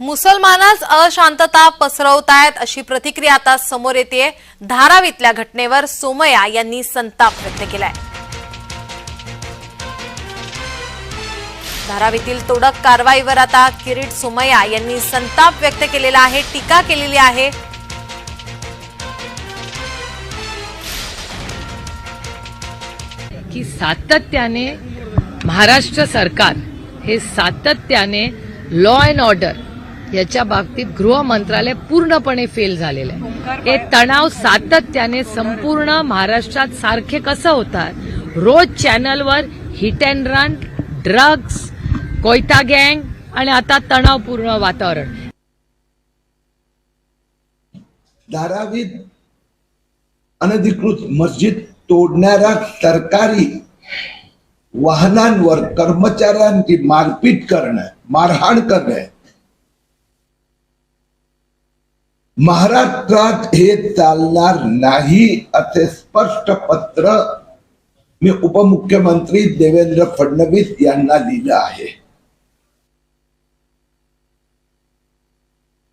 मुसलमानच अशांतता पसरवतायत अशी प्रतिक्रिया आता समोर येते. धारावीतल्या घटनेवर सोमया यांनी संताप व्यक्त केलाय. धारावीतील तोडक कारवाईवर आता किरीट सोमया यांनी संताप व्यक्त केलेला आहे टीका केलेली आहे. की सातत्याने महाराष्ट्र सरकार हे सातत्याने लॉ अँड ऑर्डर याच्या बाबतीत गृह मंत्रालय पूर्णपणे फेल झालेलं आहे. हे तणाव सातत्याने संपूर्ण महाराष्ट्रात सारखे कसं होतात? रोज चॅनलवर हिट अँड रन ड्रग्ज कोयता गँग आणि आता तणावपूर्ण वातावरण. धारावीत अनधिकृत मस्जिद तोडणाऱ्या सरकारी वाहनांवर कर्मचाऱ्यांची मारपीट करणं मारहाण करणं महाराष्ट्रात हे चालणार नाही असे स्पष्ट पत्र मी उपमुख्यमंत्री देवेंद्र फडणवीस यांना लिहिलं आहे.